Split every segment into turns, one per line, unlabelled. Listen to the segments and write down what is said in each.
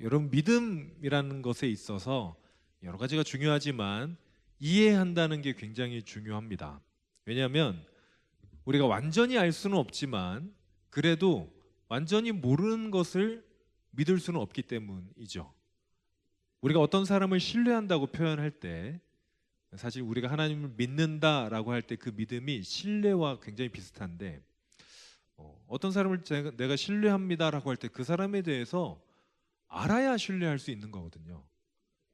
여러분 믿음이라는 것에 있어서 여러 가지가 중요하지만 이해한다는 게 굉장히 중요합니다. 왜냐하면 우리가 완전히 알 수는 없지만 그래도 완전히 모르는 것을 믿을 수는 없기 때문이죠. 우리가 어떤 사람을 신뢰한다고 표현할 때 사실 우리가 하나님을 믿는다라고 할 때 그 믿음이 신뢰와 굉장히 비슷한데 어, 어떤 사람을 제가- 내가 신뢰합니다라고 할 때 그 사람에 대해서 알아야 신뢰할 수 있는 거거든요.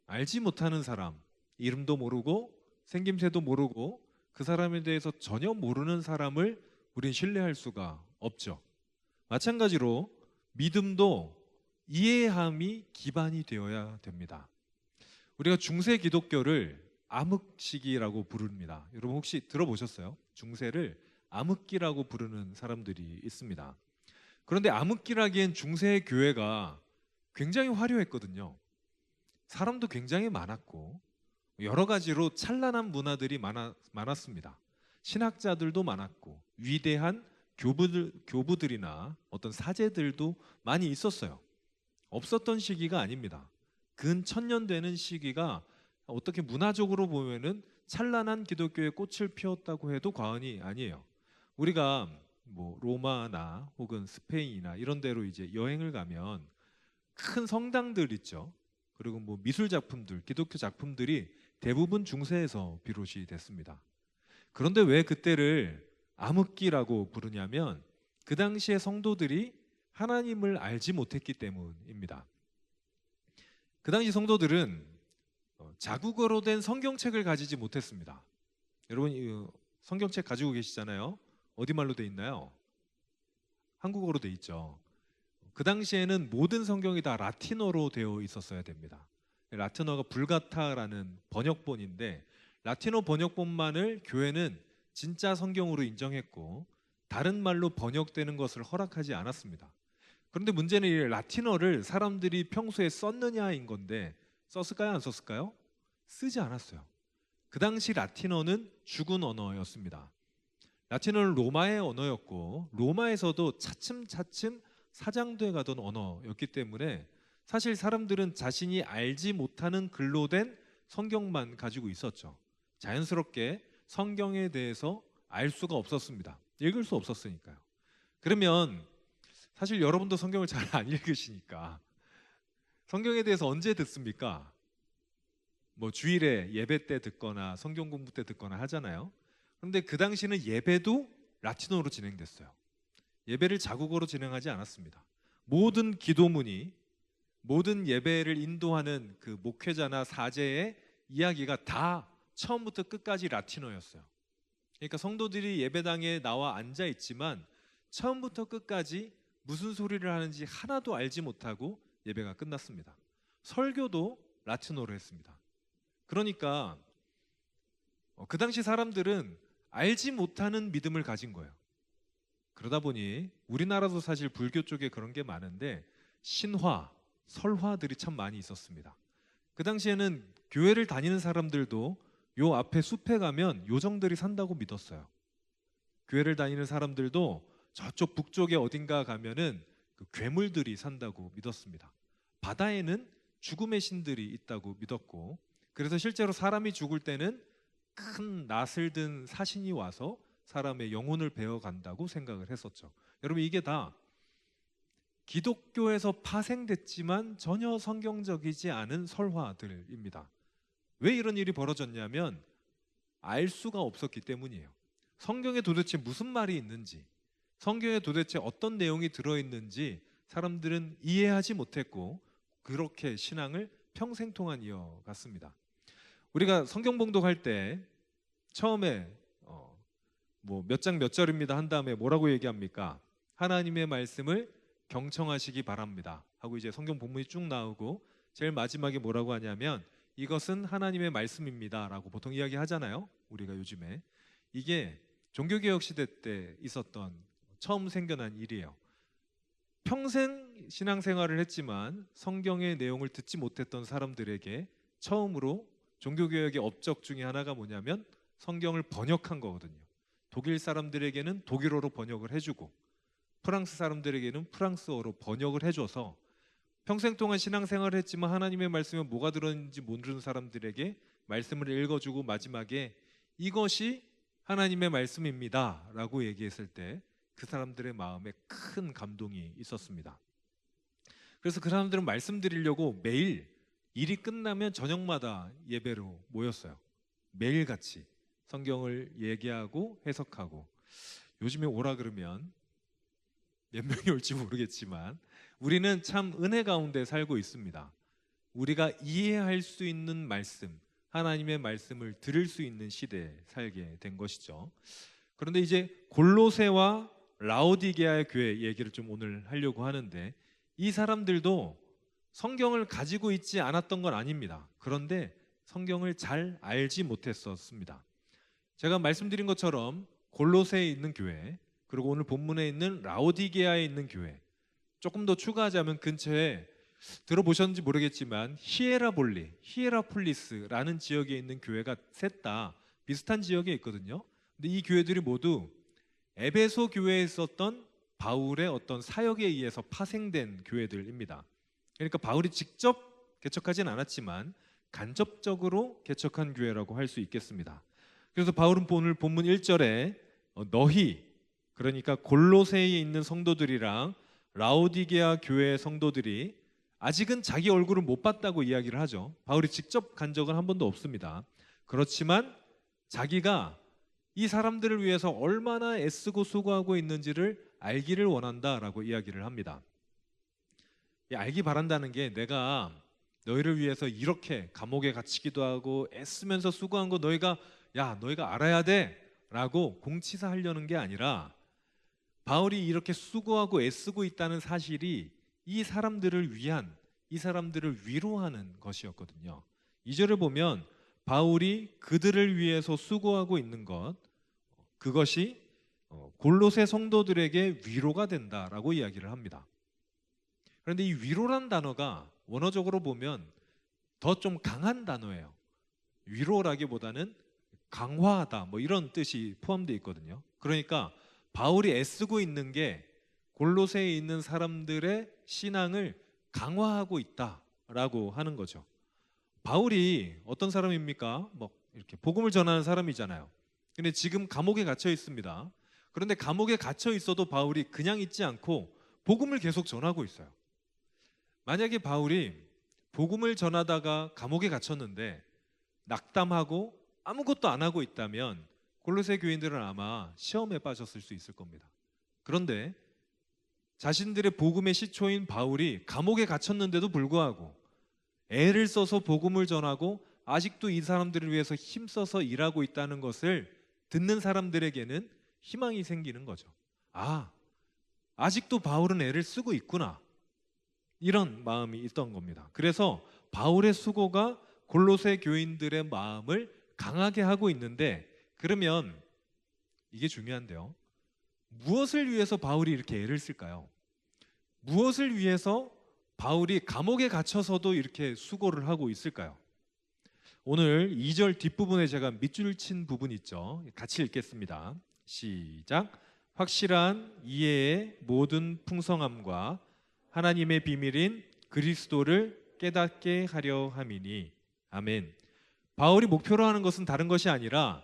알지 못하는 사람, 이름도 모르고 생김새도 모르고 그 사람에 대해서 전혀 모르는 사람을 우린 신뢰할 수가 없죠. 마찬가지로 믿음도 이해함이 기반이 되어야 됩니다. 우리가 중세 기독교를 암흑시기라고 부릅니다. 여러분 혹시 들어보셨어요? 중세를 암흑기라고 부르는 사람들이 있습니다. 그런데 암흑기라기엔 중세 교회가 굉장히 화려했거든요. 사람도 굉장히 많았고 여러 가지로 찬란한 문화들이 많아, 많았습니다. 신학자들도 많았고 위대한 교부들, 교부들이나 어떤 사제들도 많이 있었어요. 없었던 시기가 아닙니다. 근 천년 되는 시기가 어떻게 문화적으로 보면은 찬란한 기독교의 꽃을 피웠다고 해도 과언이 아니에요. 우리가 뭐 로마나 혹은 스페인이나 이런 데로 이제 여행을 가면 큰 성당들 있죠. 그리고 뭐 미술 작품들, 기독교 작품들이 대부분 중세에서 비롯이 됐습니다. 그런데 왜 그때를 암흑기라고 부르냐면 그 당시에 성도들이 하나님을 알지 못했기 때문입니다. 그 당시 성도들은 어, 자국어로 된 성경책을 가지지 못했습니다. 여러분 이 성경책 가지고 계시잖아요. 어디 말로 돼 있나요? 한국어로 돼 있죠. 그 당시에는 모든 성경이 다 라틴어로 되어 있었어야 됩니다. 라틴어가 불가타라는 번역본인데 라틴어 번역본만을 교회는 진짜 성경으로 인정했고 다른 말로 번역되는 것을 허락하지 않았습니다. 그런데 문제는 이 라틴어를 사람들이 평소에 썼느냐인 건데 썼을까요? 안 썼을까요? 쓰지 않았어요. 그 당시 라틴어는 죽은 언어였습니다. 라틴어는 로마의 언어였고 로마에서도 차츰차츰 사장돼 가던 언어였기 때문에 사실 사람들은 자신이 알지 못하는 글로 된 성경만 가지고 있었죠. 자연스럽게 성경에 대해서 알 수가 없었습니다. 읽을 수 없었으니까요. 그러면 사실 여러분도 성경을 잘 안 읽으시니까 성경에 대해서 언제 듣습니까? 뭐 주일에 예배 때 듣거나 성경 공부 때 듣거나 하잖아요. 그런데 그 당시는 예배도 라틴어로 진행됐어요. 예배를 자국어로 진행하지 않았습니다. 모든 기도문이 모든 예배를 인도하는 그 목회자나 사제의 이야기가 다 처음부터 끝까지 라틴어였어요. 그러니까 성도들이 예배당에 나와 앉아 있지만 처음부터 끝까지 무슨 소리를 하는지 하나도 알지 못하고 예배가 끝났습니다. 설교도 라틴어로 했습니다. 그러니까 어, 그 당시 사람들은 알지 못하는 믿음을 가진 거예요. 그러다 보니 우리나라도 사실 불교 쪽에 그런 게 많은데 신화, 설화들이 참 많이 있었습니다. 그 당시에는 교회를 다니는 사람들도 요 앞에 숲에 가면 요정들이 산다고 믿었어요. 교회를 다니는 사람들도 저쪽 북쪽에 어딘가 가면은 그 괴물들이 산다고 믿었습니다. 바다에는 죽음의 신들이 있다고 믿었고 그래서 실제로 사람이 죽을 때는 큰 낫을 든 사신이 와서 사람의 영혼을 베어 간다고 생각을 했었죠. 여러분 이게 다 기독교에서 파생됐지만 전혀 성경적이지 않은 설화들입니다. 왜 이런 일이 벌어졌냐면 알 수가 없었기 때문이에요. 성경에 도대체 무슨 말이 있는지, 성경에 도대체 어떤 내용이 들어 있는지 사람들은 이해하지 못했고 그렇게 신앙을 평생 동안 이어갔습니다. 우리가 성경 봉독할 때 처음에 어, 뭐 몇 장 몇 절입니다 한 다음에 뭐라고 얘기합니까? 하나님의 말씀을 경청하시기 바랍니다. 하고 이제 성경 본문이 쭉 나오고 제일 마지막에 뭐라고 하냐면 이것은 하나님의 말씀입니다라고 보통 이야기하잖아요. 우리가 요즘에 이게 종교개혁 시대 때 있었던 처음 생겨난 일이에요. 평생 신앙생활을 했지만 성경의 내용을 듣지 못했던 사람들에게 처음으로 종교개혁의 업적 중에 하나가 뭐냐면 성경을 번역한 거거든요. 독일 사람들에게는 독일어로 번역을 해주고 프랑스 사람들에게는 프랑스어로 번역을 해줘서 평생 동안 신앙생활을 했지만 하나님의 말씀에 뭐가 들었는지 모르는 사람들에게 말씀을 읽어주고 마지막에 이것이 하나님의 말씀입니다 라고 얘기했을 때 그 사람들의 마음에 큰 감동이 있었습니다. 그래서 그 사람들은 말씀드리려고 매일 일이 끝나면 저녁마다 예배로 모였어요. 매일같이 성경을 얘기하고 해석하고 요즘에 오라 그러면 몇 명이 올지 모르겠지만 우리는 참 은혜 가운데 살고 있습니다. 우리가 이해할 수 있는 말씀, 하나님의 말씀을 들을 수 있는 시대에 살게 된 것이죠. 그런데 이제 골로새와 라오디게아의 교회 얘기를 좀 오늘 하려고 하는데 이 사람들도 성경을 가지고 있지 않았던 건 아닙니다. 그런데 성경을 잘 알지 못했었습니다. 제가 말씀드린 것처럼 골로새에 있는 교회, 그리고 오늘 본문에 있는 라오디게아에 있는 교회, 조금 더 추가하자면 근처에 들어보셨는지 모르겠지만 히에라볼리, 히에라폴리스라는 지역에 있는 교회가 셋 다 비슷한 지역에 있거든요. 근데 이 교회들이 모두 에베소 교회에 있었던 바울의 어떤 사역에 의해서 파생된 교회들입니다. 그러니까 바울이 직접 개척하진 않았지만 간접적으로 개척한 교회라고 할 수 있겠습니다. 그래서 바울은 오늘 본문 1절에 어, 너희 그러니까 골로새에 있는 성도들이랑 라오디게아 교회의 성도들이 아직은 자기 얼굴을 못 봤다고 이야기를 하죠. 바울이 직접 간 적은 한 번도 없습니다. 그렇지만 자기가 이 사람들을 위해서 얼마나 애쓰고 수고하고 있는지를 알기를 원한다라고 이야기를 합니다. 이 알기 바란다는 게 내가 너희를 위해서 이렇게 감옥에 갇히기도 하고 애쓰면서 수고한 거 너희가 야 너희가 알아야 돼라고 공치사하려는 게 아니라 바울이 이렇게 수고하고 애쓰고 있다는 사실이 이 사람들을 위한 이 사람들을 위로하는 것이었거든요. 이절을 보면 바울이 그들을 위해서 수고하고 있는 것 그것이 어, 골로새 성도들에게 위로가 된다라고 이야기를 합니다. 그런데 이 위로란 단어가 원어적으로 보면 더 좀 강한 단어예요. 위로라기보다는 강화하다 뭐 이런 뜻이 포함되어 있거든요. 그러니까 바울이 애쓰고 있는 게 골로새에 있는 사람들의 신앙을 강화하고 있다라고 하는 거죠. 바울이 어떤 사람입니까? 뭐 이렇게 복음을 전하는 사람이잖아요. 근데 지금 감옥에 갇혀 있습니다. 그런데 감옥에 갇혀 있어도 바울이 그냥 있지 않고 복음을 계속 전하고 있어요. 만약에 바울이 복음을 전하다가 감옥에 갇혔는데 낙담하고 아무것도 안 하고 있다면 골로새 교인들은 아마 시험에 빠졌을 수 있을 겁니다. 그런데 자신들의 복음의 시초인 바울이 감옥에 갇혔는데도 불구하고 애를 써서 복음을 전하고 아직도 이 사람들을 위해서 힘써서 일하고 있다는 것을 듣는 사람들에게는 희망이 생기는 거죠. 아, 아직도 바울은 애를 쓰고 있구나. 이런 마음이 있던 겁니다. 그래서 바울의 수고가 골로새 교인들의 마음을 강하게 하고 있는데 그러면 이게 중요한데요. 무엇을 위해서 바울이 이렇게 애를 쓸까요? 무엇을 위해서 바울이 감옥에 갇혀서도 이렇게 수고를 하고 있을까요? 오늘 2절 뒷부분에 제가 밑줄 친 부분 있죠. 같이 읽겠습니다. 시작. 확실한 이해의 모든 풍성함과 하나님의 비밀인 그리스도를 깨닫게 하려 함이니 아멘. 바울이 목표로 하는 것은 다른 것이 아니라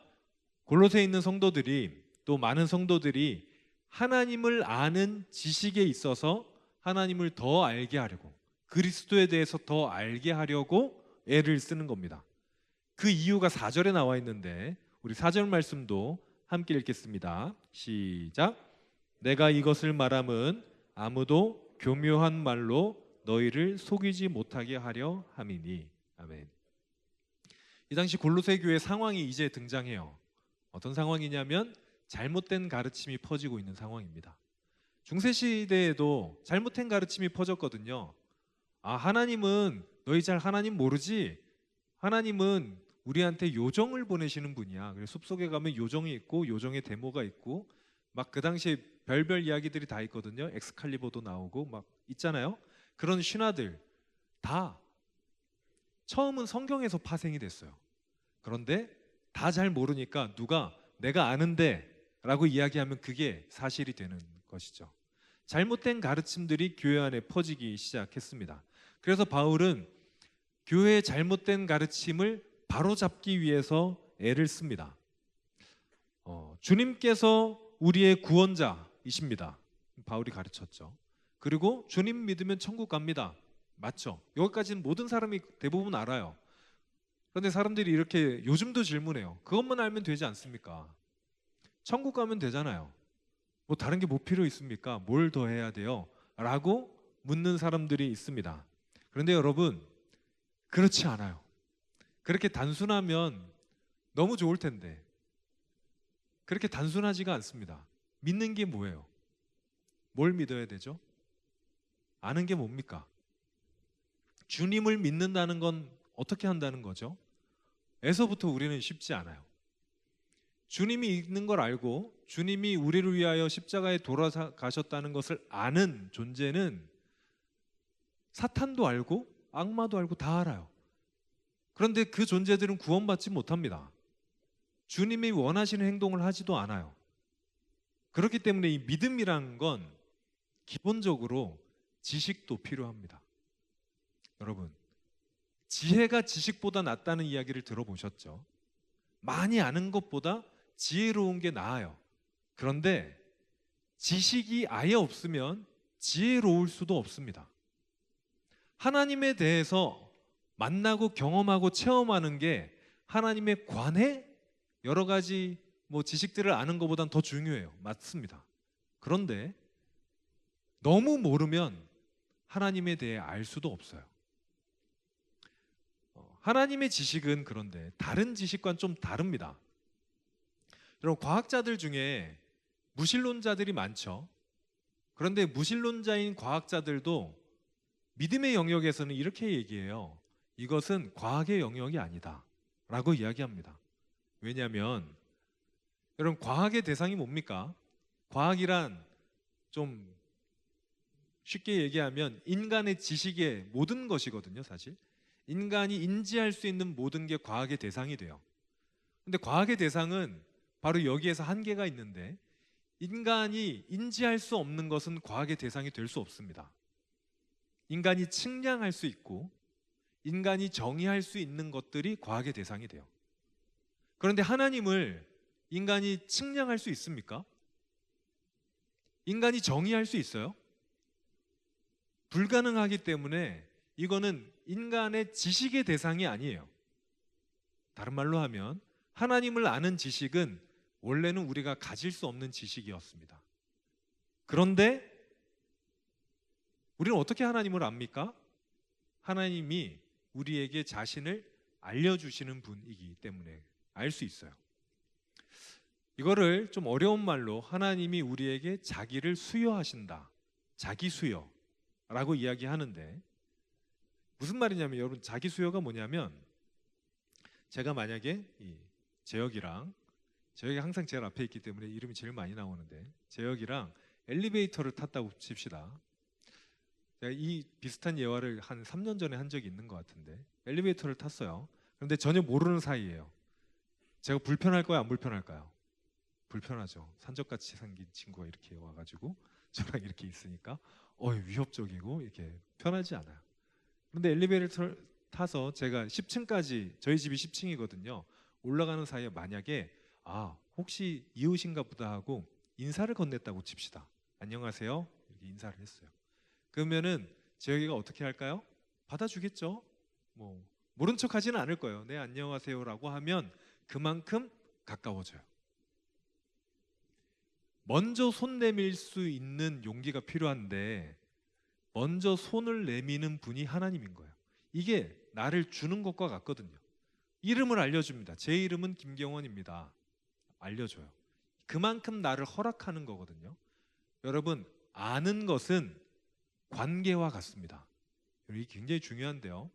골로새에 있는 성도들이 또 많은 성도들이 하나님을 아는 지식에 있어서 하나님을 더 알게 하려고 그리스도에 대해서 더 알게 하려고 애를 쓰는 겁니다. 그 이유가 4절에 나와 있는데 우리 4절 말씀도 함께 읽겠습니다. 시작. 내가 이것을 말함은 아무도 교묘한 말로 너희를 속이지 못하게 하려 함이니. 아멘. 이 당시 골로새 교회 상황이 이제 등장해요. 어떤 상황이냐면 잘못된 가르침이 퍼지고 있는 상황입니다. 중세 시대에도 잘못된 가르침이 퍼졌거든요. 아, 하나님은 너희 잘 하나님 모르지? 하나님은 우리한테 요정을 보내시는 분이야. 그래서 숲속에 가면 요정이 있고 요정의 데모가 있고 막 그 당시에 별별 이야기들이 다 있거든요. 엑스칼리버도 나오고 막 있잖아요. 그런 신화들 다 처음은 성경에서 파생이 됐어요. 그런데 다 잘 모르니까 누가 내가 아는데 라고 이야기하면 그게 사실이 되는 것이죠. 잘못된 가르침들이 교회 안에 퍼지기 시작했습니다. 그래서 바울은 교회의 잘못된 가르침을 바로잡기 위해서 애를 씁니다. 어, 주님께서 우리의 구원자이십니다. 바울이 가르쳤죠. 그리고 주님 믿으면 천국 갑니다. 맞죠? 여기까지는 모든 사람이 대부분 알아요. 그런데 사람들이 이렇게 요즘도 질문해요. 그것만 알면 되지 않습니까? 천국 가면 되잖아요. 뭐 다른 게 뭐 필요 있습니까? 뭘 더 해야 돼요? 라고 묻는 사람들이 있습니다. 그런데 여러분, 그렇지 않아요. 그렇게 단순하면 너무 좋을 텐데. 그렇게 단순하지가 않습니다. 믿는 게 뭐예요? 뭘 믿어야 되죠? 아는 게 뭡니까? 주님을 믿는다는 건 어떻게 한다는 거죠? 에서부터 우리는 쉽지 않아요. 주님이 있는 걸 알고 주님이 우리를 위하여 십자가에 돌아가셨다는 것을 아는 존재는 사탄도 알고 악마도 알고 다 알아요. 그런데 그 존재들은 구원받지 못합니다. 주님이 원하시는 행동을 하지도 않아요. 그렇기 때문에 이 믿음이라는 건 기본적으로 지식도 필요합니다. 여러분, 지혜가 지식보다 낫다는 이야기를 들어보셨죠? 많이 아는 것보다 지혜로운 게 나아요. 그런데 지식이 아예 없으면 지혜로울 수도 없습니다. 하나님에 대해서 만나고 경험하고 체험하는 게 하나님의 관해 여러 가지 뭐 지식들을 아는 것보단 더 중요해요. 맞습니다. 그런데 너무 모르면 하나님에 대해 알 수도 없어요. 어, 하나님의 지식은 그런데 다른 지식과는 좀 다릅니다. 여러분 과학자들 중에 무신론자들이 많죠. 그런데 무신론자인 과학자들도 믿음의 영역에서는 이렇게 얘기해요. 이것은 과학의 영역이 아니다. 라고 이야기합니다. 왜냐하면 여러분 과학의 대상이 뭡니까? 과학이란 좀 쉽게 얘기하면 인간의 지식의 모든 것이거든요, 사실. 인간이 인지할 수 있는 모든 게 과학의 대상이 돼요. 근데 과학의 대상은 바로 여기에서 한계가 있는데 인간이 인지할 수 없는 것은 과학의 대상이 될 수 없습니다. 인간이 측량할 수 있고 인간이 정의할 수 있는 것들이 과학의 대상이 돼요. 그런데 하나님을 인간이 측량할 수 있습니까? 인간이 정의할 수 있어요? 불가능하기 때문에 이거는 인간의 지식의 대상이 아니에요. 다른 말로 하면 하나님을 아는 지식은 원래는 우리가 가질 수 없는 지식이었습니다. 그런데 우리는 어떻게 하나님을 압니까? 하나님이 우리에게 자신을 알려주시는 분이기 때문에 알 수 있어요. 이거를 좀 어려운 말로 하나님이 우리에게 자기를 수여하신다. 자기 수여라고 이야기하는데 무슨 말이냐면 여러분 자기 수여가 뭐냐면 제가 만약에 이 재혁이랑 재혁이 항상 제일 앞에 있기 때문에 이름이 제일 많이 나오는데 재혁이랑 엘리베이터를 탔다고 칩시다. 제가 이 비슷한 예화를 한 3년 전에 한 적이 있는 것 같은데 엘리베이터를 탔어요. 그런데 전혀 모르는 사이예요. 제가 불편할 거야 안 불편할까요? 불편하죠. 산적같이 생긴 친구가 이렇게 와가지고 저랑 이렇게 있으니까 어 위협적이고 이렇게 편하지 않아요. 그런데 엘리베이터를 타서 제가 10층까지 저희 집이 10층이거든요. 올라가는 사이에 만약에 아 혹시 이웃인가 보다 하고 인사를 건넸다고 칩시다. 안녕하세요. 이렇게 인사를 했어요. 그러면은 재혁이가 어떻게 할까요? 받아주겠죠. 뭐 모른 척하지는 않을 거예요. 네 안녕하세요라고 하면 그만큼 가까워져요. 먼저 손 내밀 수 있는 용기가 필요한데 먼저 손을 내미는 분이 하나님인 거예요. 이게 나를 주는 것과 같거든요. 이름을 알려줍니다. 제 이름은 김경원입니다. 알려줘요. 그만큼 나를 허락하는 거거든요. 여러분 아는 것은 관계와 같습니다. 이게 굉장히 중요한데요.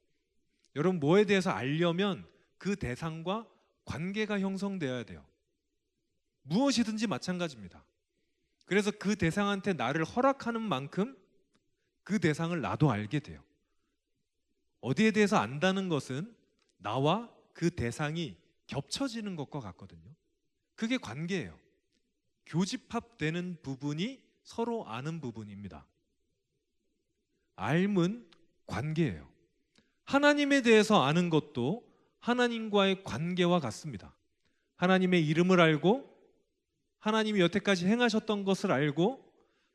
여러분 뭐에 대해서 알려면 그 대상과 관계가 형성되어야 돼요. 무엇이든지 마찬가지입니다. 그래서 그 대상한테 나를 허락하는 만큼 그 대상을 나도 알게 돼요. 어디에 대해서 안다는 것은 나와 그 대상이 겹쳐지는 것과 같거든요. 그게 관계예요. 교집합되는 부분이 서로 아는 부분입니다. 알문 관계예요. 하나님에 대해서 아는 것도 하나님과의 관계와 같습니다. 하나님의 이름을 알고 하나님이 여태까지 행하셨던 것을 알고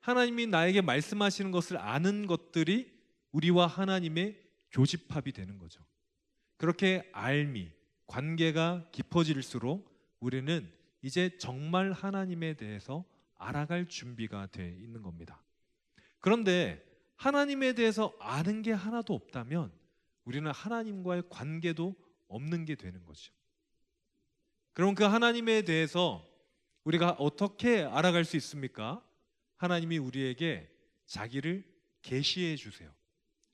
하나님이 나에게 말씀하시는 것을 아는 것들이 우리와 하나님의 교집합이 되는 거죠. 그렇게 알미, 관계가 깊어질수록 우리는 이제 정말 하나님에 대해서 알아갈 준비가 돼 있는 겁니다. 그런데 하나님에 대해서 아는 게 하나도 없다면 우리는 하나님과의 관계도 없는 게 되는 거죠. 그럼 그 하나님에 대해서 우리가 어떻게 알아갈 수 있습니까? 하나님이 우리에게 자기를 계시해 주세요.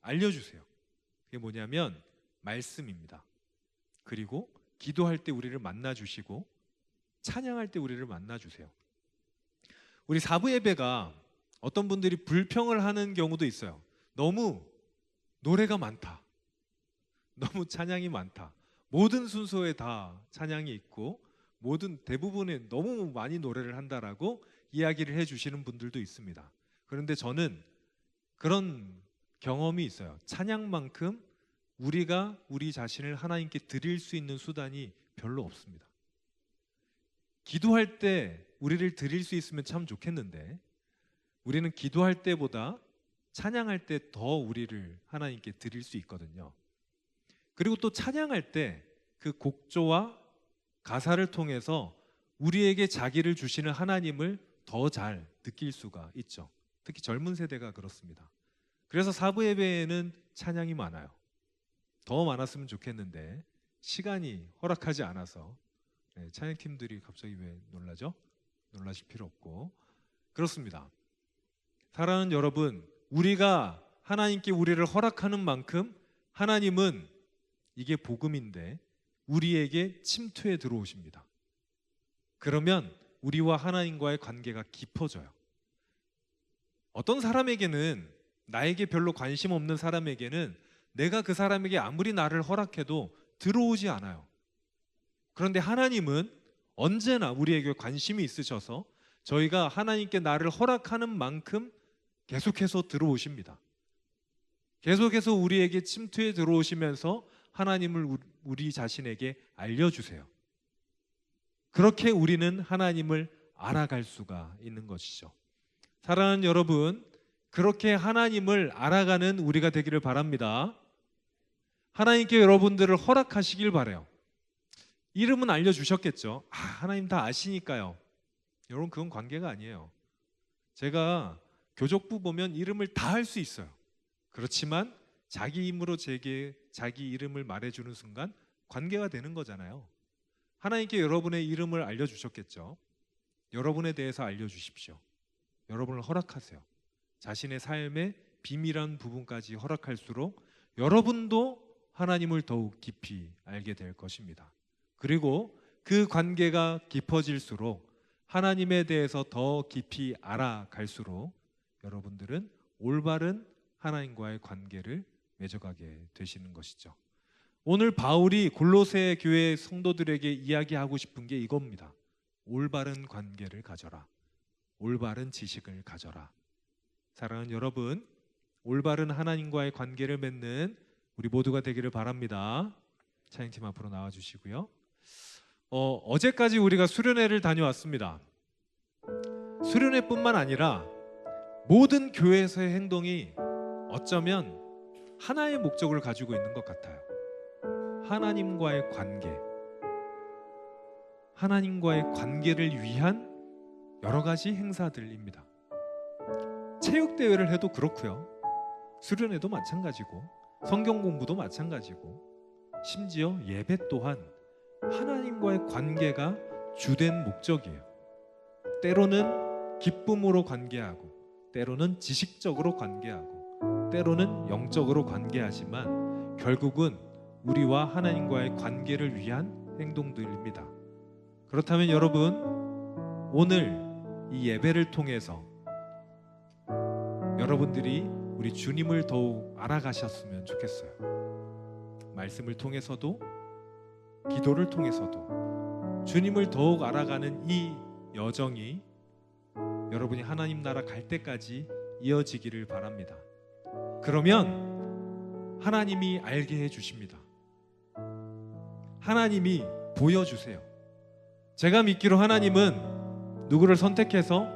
알려 주세요. 그게 뭐냐면 말씀입니다. 그리고 기도할 때 우리를 만나 주시고 찬양할 때 우리를 만나 주세요. 우리 사부 예배가 어떤 분들이 불평을 하는 경우도 있어요. 너무 노래가 많다. 너무 찬양이 많다. 모든 순서에 다 찬양이 있고 모든 대부분에 너무 많이 노래를 한다라고 이야기를 해 주시는 분들도 있습니다. 그런데 저는 그런 경험이 있어요. 찬양만큼 우리가 우리 자신을 하나님께 드릴 수 있는 수단이 별로 없습니다. 기도할 때 우리를 드릴 수 있으면 참 좋겠는데 우리는 기도할 때보다 찬양할 때 더 우리를 하나님께 드릴 수 있거든요. 그리고 또 찬양할 때 그 곡조와 가사를 통해서 우리에게 자기를 주시는 하나님을 더 잘 느낄 수가 있죠. 특히 젊은 세대가 그렇습니다. 그래서 사부 예배에는 찬양이 많아요. 더 많았으면 좋겠는데 시간이 허락하지 않아서 네, 찬양 팀들이 갑자기 왜 놀라죠? 놀라실 필요 없고 그렇습니다. 사랑하는 여러분, 우리가 하나님께 우리를 허락하는 만큼 하나님은 이게 복음인데 우리에게 침투해 들어오십니다. 그러면 우리와 하나님과의 관계가 깊어져요. 어떤 사람에게는 나에게 별로 관심 없는 사람에게는 내가 그 사람에게 아무리 나를 허락해도 들어오지 않아요. 그런데 하나님은 언제나 우리에게 관심이 있으셔서 저희가 하나님께 나를 허락하는 만큼 계속해서 들어오십니다. 계속해서 우리에게 침투해 들어오시면서 하나님을 우리 자신에게 알려주세요. 그렇게 우리는 하나님을 알아갈 수가 있는 것이죠. 사랑하는 여러분, 그렇게 하나님을 알아가는 우리가 되기를 바랍니다. 하나님께 여러분들을 허락하시길 바래요. 이름은 알려주셨겠죠. 아, 하나님 다 아시니까요. 여러분, 그건 관계가 아니에요. 제가 교족부 보면 이름을 다 할 수 있어요. 그렇지만 자기 힘으로 제게 자기 이름을 말해주는 순간 관계가 되는 거잖아요. 하나님께 여러분의 이름을 알려주셨겠죠. 여러분에 대해서 알려주십시오. 여러분을 허락하세요. 자신의 삶의 비밀한 부분까지 허락할수록 여러분도 하나님을 더욱 깊이 알게 될 것입니다. 그리고 그 관계가 깊어질수록 하나님에 대해서 더 깊이 알아갈수록 여러분들은 올바른 하나님과의 관계를 맺어가게 되시는 것이죠. 오늘 바울이 골로새 교회 성도들에게 이야기하고 싶은 게 이겁니다. 올바른 관계를 가져라. 올바른 지식을 가져라. 사랑하는 여러분, 올바른 하나님과의 관계를 맺는 우리 모두가 되기를 바랍니다. 찬양팀 앞으로 나와 주시고요. 어, 어제까지 우리가 수련회를 다녀왔습니다. 수련회뿐만 아니라 모든 교회에서의 행동이 어쩌면 하나의 목적을 가지고 있는 것 같아요. 하나님과의 관계. 하나님과의 관계를 위한 여러 가지 행사들입니다. 체육 대회를 해도 그렇고요. 수련회도 마찬가지고 성경 공부도 마찬가지고 심지어 예배 또한 하나님과의 관계가 주된 목적이에요. 때로는 기쁨으로 관계하고 때로는 지식적으로 관계하고 때로는 영적으로 관계하지만 결국은 우리와 하나님과의 관계를 위한 행동들입니다. 그렇다면 여러분 오늘 이 예배를 통해서 여러분들이 우리 주님을 더욱 알아가셨으면 좋겠어요. 말씀을 통해서도 기도를 통해서도 주님을 더욱 알아가는 이 여정이 여러분이 하나님 나라 갈 때까지 이어지기를 바랍니다. 그러면 하나님이 알게 해 주십니다. 하나님이 보여주세요. 제가 믿기로 하나님은 누구를 선택해서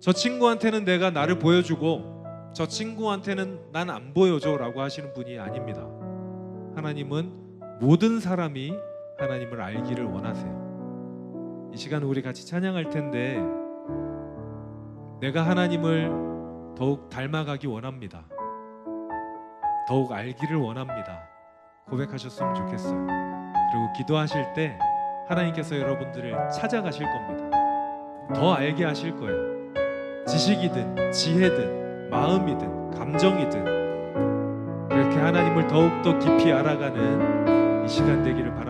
저 친구한테는 내가 나를 보여주고 저 친구한테는 난 안 보여줘 라고 하시는 분이 아닙니다. 하나님은 모든 사람이 하나님을 알기를 원하세요. 이 시간 우리 같이 찬양할 텐데 내가 하나님을 더욱 닮아가기 원합니다. 더욱 알기를 원합니다. 고백하셨으면 좋겠어요. 그리고 기도하실 때 하나님께서 여러분들을 찾아가실 겁니다. 더 알게 하실 거예요. 지식이든 지혜든 마음이든 감정이든 그렇게 하나님을 더욱 더 깊이 알아가는 이 시간 되기를 바랍니다.